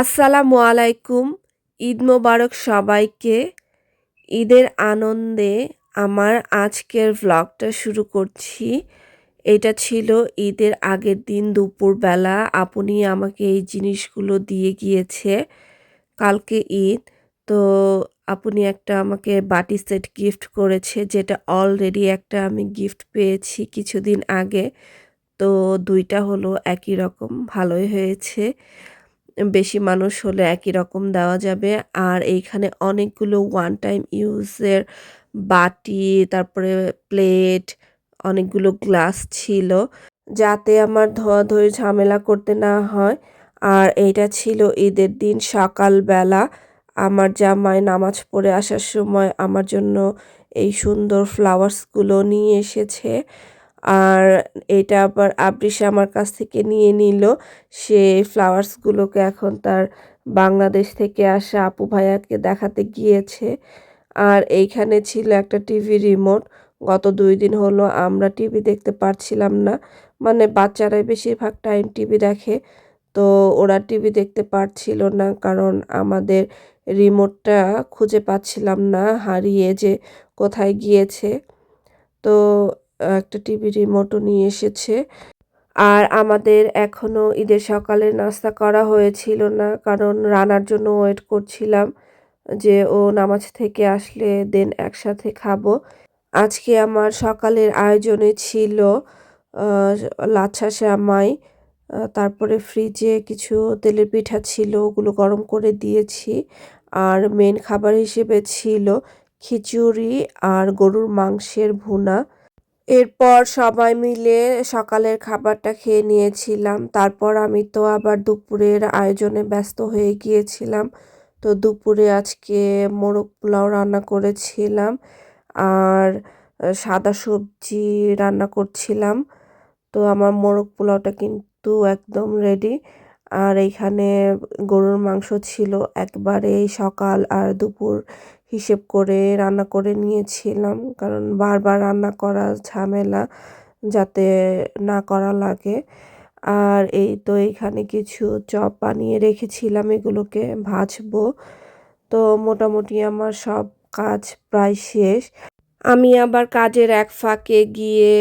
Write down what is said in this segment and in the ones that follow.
আসসালামু আলাইকুম। ঈদ মোবারক সবাইকে। ঈদের আনন্দে আমার আজকের ভ্লগটা শুরু করছি। এটা ছিল ঈদের আগের দিন দুপুরবেলা। আপনি আমাকে এই জিনিসগুলো দিয়ে গিয়েছে কালকে ঈদ। তো আপনি একটা আমাকে বাটি সেট গিফট করেছে, যেটা অলরেডি একটা আমি গিফট পেয়েছি কিছুদিন আগে। তো দুইটা হলো একই রকম, ভালোই হয়েছে। বেশি মানুষ হলে একই রকম দেওয়া যাবে। আর এইখানে অনেকগুলো ওয়ান টাইম ইউজের বাটি, তারপরে প্লেট অনেকগুলো গ্লাস ছিল, যাতে আমার ধোয়া ধোয়াধুয়ি ঝামেলা করতে না হয়। আর এইটা ছিল ঈদের দিন সকালবেলা। আমার জামাই নামাজ পড়ে আসার সময় আমার জন্য এই সুন্দর ফ্লাওয়ার্সগুলো নিয়ে এসেছে। আর এটা আবার আবৃষা আমার কাছ থেকে নিয়ে নিল। সে ফ্লাওয়ার্সগুলোকে এখন তার বাংলাদেশ থেকে আসা আপু ভাইয়াকে দেখাতে গিয়েছে। আর এইখানে ছিল একটা টিভি রিমোট গত দুই দিন হলো আমরা টিভি দেখতে পারছিলাম না। মানে বাচ্চারাই বেশিরভাগ টাইম টিভি দেখে। তো ওরা টিভি দেখতে পারছিল না কারণ আমাদের রিমোটটা খুঁজে পাচ্ছিলাম না, হারিয়ে যে কোথায় গিয়েছে। তো একটা টিভি রিমোটও নিয়ে এসেছে। আর আমাদের এখনও ঈদের সকালে নাস্তা করা হয়েছিল না, কারণ রানার জন্য ওয়েট করছিলাম যে ও নামাজ থেকে আসলে দেন একসাথে খাব। আজকে আমার সকালের আয়োজনে ছিল লাচ্ছা শ্যামাই তারপরে ফ্রিজে কিছু তেলের পিঠা ছিল, ওগুলো গরম করে দিয়েছি। আর মেন খাবার হিসেবে ছিল খিচুড়ি আর গরুর মাংসের ভুনা। এরপর সবাই মিলে সকালের খাবারটা খেয়ে নিয়েছিলাম। তারপর আমি তো আবার দুপুরের আয়োজনে ব্যস্ত হয়ে গিয়েছিলাম। তো দুপুরে আজকে মোরগ পোলাও রান্না করেছিলাম আর সাদা সবজি রান্না করছিলাম। তো আমার মোরগ পোলাওটা কিন্তু একদম রেডি আর এইখানে গরুর মাংস ছিল একবারে সকাল আর দুপুর হিসেব করে রান্না করে নিয়েছিলাম। কারণ বারবার রান্না করা ঝামেলা যাতে না করা লাগে। আর এই তো এইখানে কিছু চপ বানিয়ে রেখেছিলাম, এগুলোকে ভাজবো। তো মোটামুটি আমার সব কাজ প্রায় শেষ। আমি আবার কাজের এক ফাঁকে গিয়ে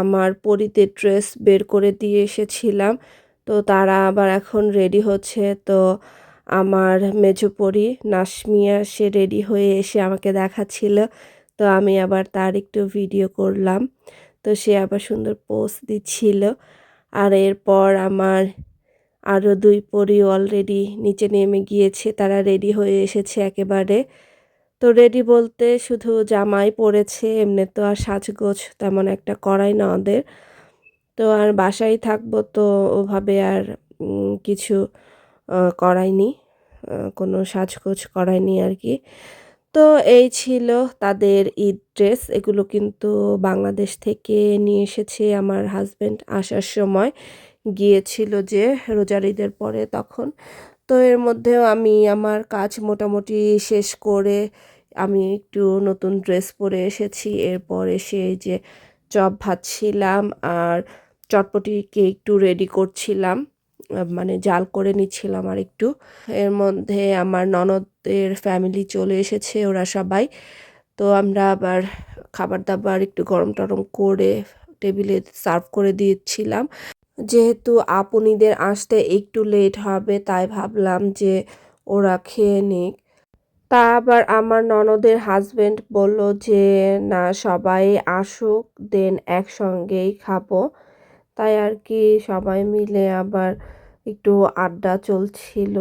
আমার পরিতে ড্রেস বের করে দিয়ে এসেছিলাম। তো তারা আবার এখন রেডি হচ্ছে। তো আমার মেজো পরি নাসমিয়া, সে রেডি হয়ে এসে আমাকে দেখাচ্ছিল। তো আমি আবার তার একটু ভিডিও করলাম। তো সে আবার সুন্দর পোস্ট দিচ্ছিল। আর এরপর আমার আরও দুই পরি অলরেডি নিচে নেমে গিয়েছে। তারা রেডি হয়ে এসেছে একেবারে। তো রেডি বলতে শুধু জামাই পরেছে, এমনি তো আর সাজগোজ তেমন একটা করাই না ওদের। তো আর বাসায় থাকব তো ওভাবে আর কিছু করায়নি কোনো সাজগোজ করায়নি আর কি। তো এই ছিল তাদের ঈদ ড্রেস। এগুলো কিন্তু বাংলাদেশ থেকে নিয়ে এসেছে আমার হাজব্যান্ড আসার সময়। গিয়েছিল যে রোজার ঈদের পরে তখন। তো এর মধ্যেও আমি আমার কাজ মোটামুটি শেষ করে আমি একটু নতুন ড্রেস পরে এসেছি। এরপর এসে যে চপ ভাজছিলাম আর চটপটিকে একটু রেডি করছিলাম। মানে জাল করে নিচ্ছিলাম আর একটু। এর মধ্যে আমার ননদের ফ্যামিলি চলে এসেছে, ওরা সবাই। তো আমরা আবার খাবার দাবার একটু গরম টরম করে টেবিলে সার্ভ করে দিয়েছিলাম যেহেতু আপনিদের আসতে একটু লেট হবে, তাই ভাবলাম যে ওরা খেয়ে নিক। তা আবার আমার ননদের হাজব্যান্ড বলল যে, না, সবাই আসুক দেন একসঙ্গেই খাব। তাই আর কি সবাই মিলে আবার একটু আড্ডা চলছিল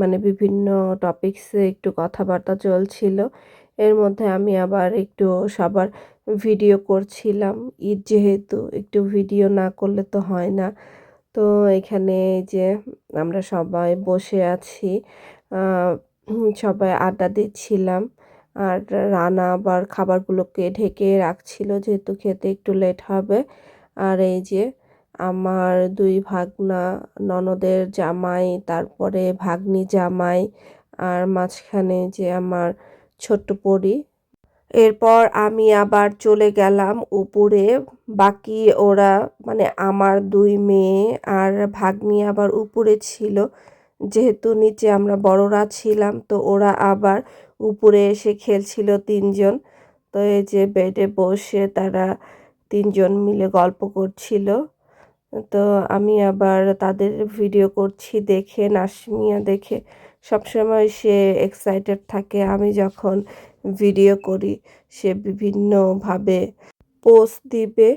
মানে বিভিন্ন টপিক্সে একটু কথাবার্তা চলছিল। এর মধ্যে আমি আবার একটু সবার ভিডিও করছিলাম। ঈদ যেহেতু একটু ভিডিও না করলে তো হয় না। তো এখানে যে আমরা সবাই বসে আছি সবাই আড্ডা দিচ্ছিলাম। আর রানা আবার খাবারগুলোকে ঢেকে রাখছিল, যেহেতু খেতে একটু লেট হবে। আর এই যে আমার দুই ভাগনা ননদের জামাই, তারপরে ভাগ্নি জামাই আর মাঝখানে যে আমার ছোট্ট পরি। এরপর আমি আবার চলে গেলাম উপরে। বাকি ওরা মানে আমার দুই মেয়ে আর ভাগ্নি আবার উপরে ছিল। যেহেতু নিচে আমরা বড়রা ছিলাম, তো ওরা আবার উপরে এসে খেলছিল তিনজন। তো এই যে বেডে বসে তারা তিনজন মিলে গল্প করছিল। তো আমি আবার তাদের ভিডিও করছি দেখে, নাসমিয়া দেখে। সবসময় সে এক্সাইটেড থাকে। আমি যখন ভিডিও করি, সে বিভিন্নভাবে পোস্ট দিবে।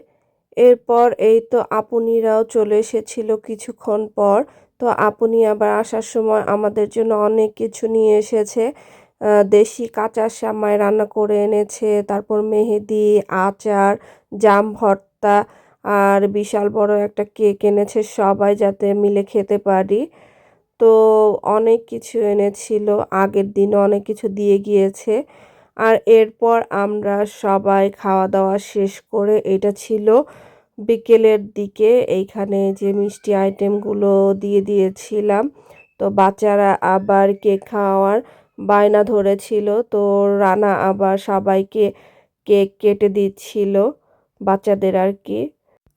এরপর এই তো আপনিরাও চলে এসেছিল কিছুক্ষণ পর। তো আপনি আবার আসার সময় আমাদের জন্য অনেক কিছু নিয়ে এসেছে। দেশি কাঁচা সামাই রান্না করে এনেছে। তারপর মেহেদি, আচার, জাম ভর্তা আর বিশাল বড় একটা কেক এনেছে, সবাই যাতে মিলে খেতে পারি। তো অনেক কিছু এনেছিল, আগের দিনও অনেক কিছু দিয়ে গিয়েছে। আর এরপর আমরা সবাই খাওয়া দাওয়া শেষ করে, এটা ছিল বিকেলের দিকে, এইখানে যে মিষ্টি আইটেমগুলো দিয়ে দিয়েছিলাম। তো বাচ্চারা আবার কেক খাওয়ার বায়না ধরেছিল, তো রানা আবার সবাইকে কেক কেটে দিচ্ছিল, বাচ্চাদের আর কি।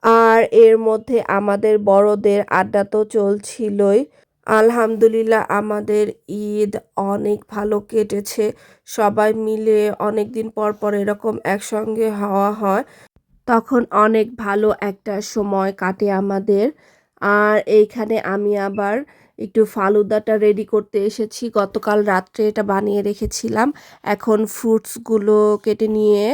আর এর মধ্যে আমাদের বড়দের আড্ডা তো চলছিলই। আলহামদুলিল্লাহ আমাদের ঈদ অনেক ভালো কেটেছে। সবাই মিলে অনেক দিন পর পর এরকম একসঙ্গে হওয়া হয়। তখন অনেক ভালো একটা সময় কাটে আমাদের। আর এইখানে আমি আবার একটু ফালুদাটা রেডি করতে এসেছি। গতকাল রাত্রে এটা বানিয়ে রেখেছিলাম। এখন ফ্রুটসগুলো কেটে নিয়ে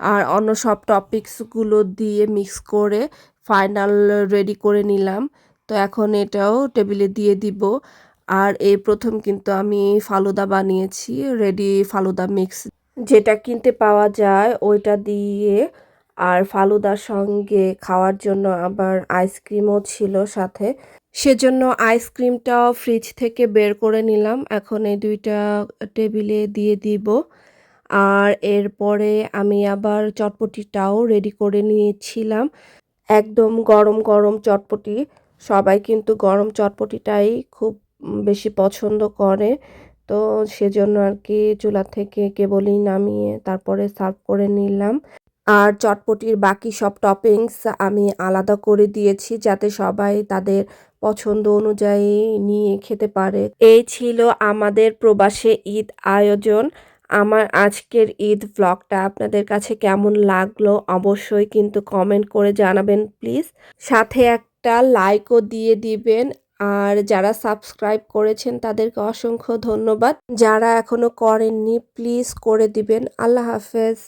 আর অন্য সব টপিকসগুলো দিয়ে মিক্স করে ফাইনাল রেডি করে নিলাম। তো এখন এটাও টেবিলে দিয়ে দিব। আর এই প্রথম কিন্তু আমি ফালুদা বানিয়েছি রেডি ফালুদা মিক্স যেটা কিনতে পাওয়া যায় ওইটা দিয়ে। আর ফালুদার সঙ্গে খাওয়ার জন্য আবার আইসক্রিমও ছিল সাথে। সেজন্য আইসক্রিমটাও ফ্রিজ থেকে বের করে নিলাম। এখন এই দুইটা টেবিলে দিয়ে দিব। আর এরপরে আমি আবার চটপটিটাও রেডি করে নিয়েছিলাম। একদম গরম গরম চটপটি। সবাই কিন্তু গরম চটপটিটাই খুব বেশি পছন্দ করে। তো সেজন্য আর কি চুলা থেকে কেবলই নামিয়ে তারপরে সার্ভ করে নিলাম। আর চটপটির বাকি সব টপিংস আমি আলাদা করে দিয়েছি যাতে সবাই তাদের পছন্দ অনুযায়ী নিয়ে খেতে পারে। এই ছিল আমাদের প্রবাসে ঈদ আয়োজন। আমার আজকের ঈদ ব্লগটা আপনাদের কাছে কেমন লাগল অবশ্যই কিন্তু কমেন্ট করে জানাবেন প্লিজ সাথে একটা লাইকও দিয়ে দিবেন। আর যারা সাবস্ক্রাইব করেছেন, তাদেরকে অসংখ্য ধন্যবাদ। যারা এখনও করেননি প্লিজ করে দিবেন। আল্লাহ হাফেজ।